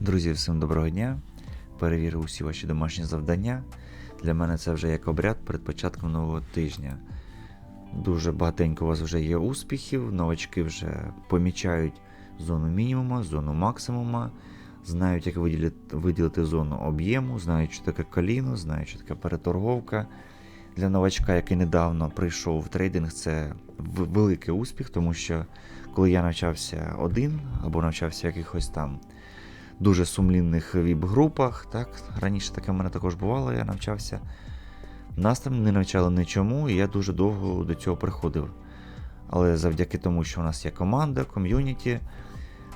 Друзі, всім доброго дня. Перевірив усі ваші домашні завдання. Для мене це вже як обряд перед початком нового тижня. Дуже багатенько у вас вже є успіхів, новачки вже помічають зону мінімума, зону максимума, знають, як виділити, виділити зону об'єму, знають, що таке коліно, знають, що таке переторговка. Для новачка, який недавно прийшов в трейдинг, це великий успіх, тому що коли я навчався один або навчався якихось там дуже сумлінних віп-групах. Так? Раніше таке в мене також бувало, я навчався. Нас там не навчали нічому, і я дуже довго до цього приходив. Але завдяки тому, що у нас є команда, ком'юніті,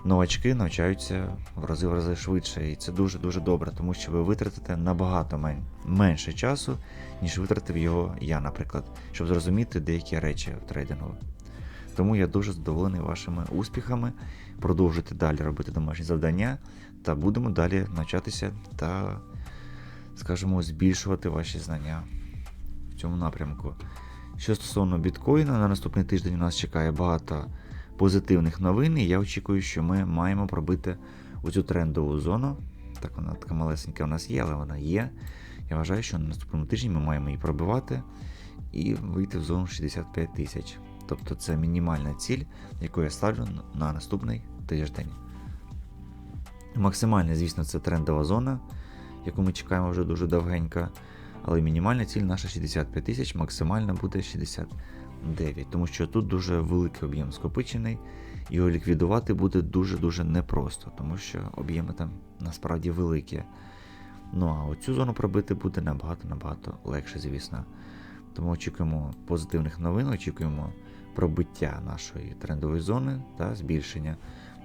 новачки навчаються в рази в рази швидше. І це дуже-дуже добре, тому що ви витратите набагато мен- менше часу, ніж витратив його я, наприклад, щоб зрозуміти деякі речі в трейдингу. Тому я дуже задоволений вашими успіхами. Продовжуйте далі робити домашні завдання, та будемо далі навчатися та, скажімо, збільшувати ваші знання в цьому напрямку. Що стосовно біткоїна, на наступний тиждень у нас чекає багато позитивних новин, і я очікую, що ми маємо пробити оцю трендову зону. Так, вона така малесенька у нас є, але вона є. Я вважаю, що на наступному тижні ми маємо її пробивати і вийти в зону 65 тисяч. Тобто це мінімальна ціль, яку я ставлю на наступний тиждень. Максимальна, звісно, це трендова зона, яку ми чекаємо вже дуже довгенько. Але мінімальна ціль наша 65 тисяч, максимальна буде 69, тому що тут дуже великий об'єм скопичений, його ліквідувати буде дуже-дуже непросто, тому що об'єми там насправді великі. Ну а оцю зону пробити буде набагато-набагато легше, звісно. Тому очікуємо позитивних новин, очікуємо пробиття нашої трендової зони та збільшення.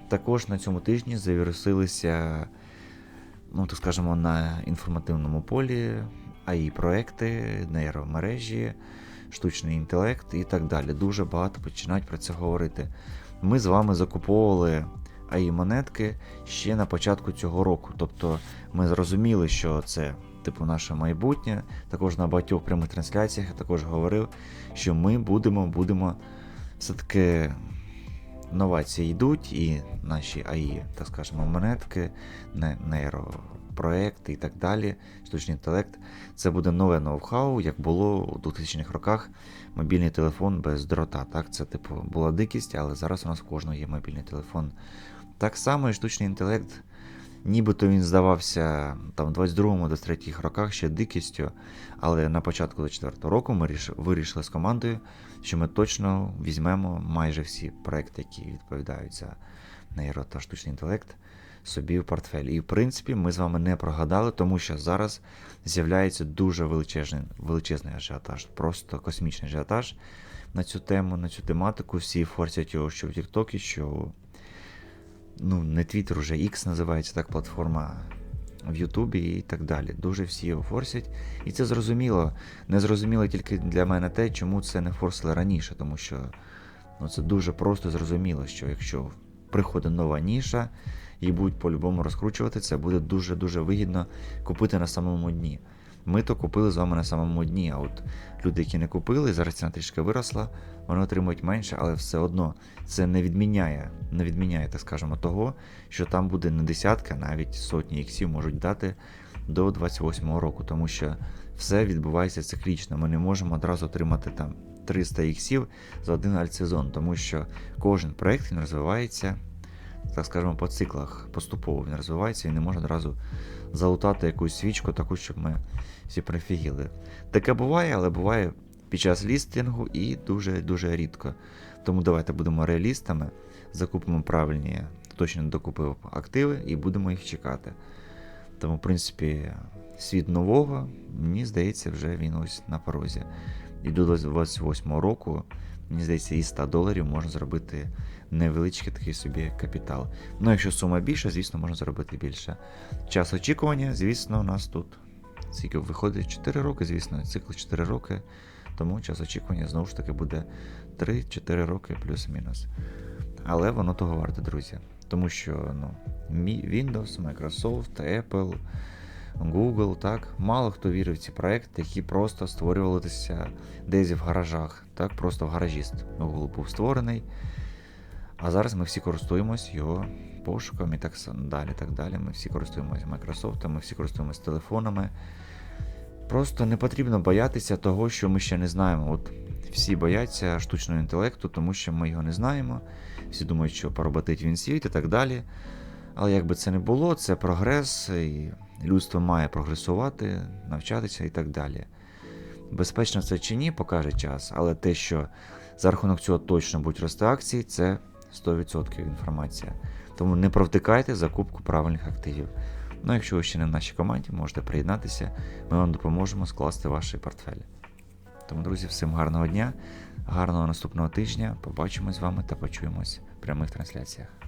Також на цьому тижні завірусилися, ну так скажемо, на інформативному полі АІ проекти, нейромережі, штучний інтелект і так далі. Дуже багато починають про це говорити. Ми з вами закуповували АІ монетки ще на початку цього року. Тобто ми зрозуміли, що це типу наше майбутнє. Також на багатьох прямих трансляціях я також говорив, що ми будемо, будемо все-таки новації йдуть, і наші АІ, так скажемо, монетки, нейропроекти і так далі, штучний інтелект. Це буде нове ноу-хау, як було у 2000-х роках мобільний телефон без дрота. Так, це типу була дикість, але зараз у нас у кожного є мобільний телефон. Так само і штучний інтелект. Нібито він здавався там в 22-23 роках ще дикістю, але на початку 24 року ми вирішили з командою, що ми точно візьмемо майже всі проекти, які відповідають за нейро та штучний інтелект, собі в портфель. І в принципі ми з вами не прогадали, тому що зараз з'являється дуже величезний, величезний ажіотаж, просто космічний ажіотаж на цю тему, на цю тематику. Всі форсять його, що в Тіктокі, що ну, не Twitter, уже X називається так платформа в Ютубі і так далі. Дуже всі його форсять. І це зрозуміло. Не зрозуміло тільки для мене те, чому це не форсили раніше, тому що ну, це дуже просто зрозуміло, що якщо приходить нова ніша і будуть по-любому розкручувати, це буде дуже-дуже вигідно купити на самому дні. Ми то купили з вами на самому дні, а от люди, які не купили, зараз ціна трішки виросла, вони отримують менше, але все одно це не відміняє, не відміняє, так скажемо, того, що там буде не десятка, навіть сотні іксів можуть дати до 28-го року, тому що все відбувається циклічно. Ми не можемо одразу отримати там 300 іксів за один альтсезон, тому що кожен проект він розвивається, так скажемо, по циклах поступово він розвивається і не можна одразу залутати якусь свічку, таку, щоб ми всі прифігіли. Таке буває, але буває під час лістингу і дуже-дуже рідко. Тому давайте будемо реалістами, закупимо правильні, точно докупив активи і будемо їх чекати. Тому, в принципі, світ нового, мені здається, вже він ось на порозі. І до 28 року, мені здається, із 100 доларів можна зробити невеличкий такий собі капітал. Ну, якщо сума більша, звісно, можна зробити більше. Час очікування, звісно, у нас тут скільки виходить 4 роки, звісно, цикл 4 роки. Тому час очікування знову ж таки буде 3-4 роки плюс-мінус. Але воно того варте, друзі. Тому що ну, Windows, Microsoft, Apple, Google, так, мало хто вірив в ці проекти, які просто створювалися десь в гаражах. Так, просто в гаражіст Google був створений. А зараз ми всі користуємось його пошуком і так далі. так далі. Ми всі користуємося Microsoft, ми всі користуємося телефонами. Просто не потрібно боятися того, що ми ще не знаємо. От всі бояться штучного інтелекту, тому що ми його не знаємо. Всі думають, що пороботить він світ і так далі. Але як би це не було, це прогрес, і людство має прогресувати, навчатися і так далі. Безпечно це чи ні, покаже час, але те, що за рахунок цього точно будуть рости акції, це 100% інформація. Тому не провтикайте закупку правильних активів. Ну, якщо ви ще не в нашій команді, можете приєднатися, ми вам допоможемо скласти ваші портфелі. Тому, друзі, всім гарного дня, гарного наступного тижня. Побачимось з вами та почуємось в прямих трансляціях.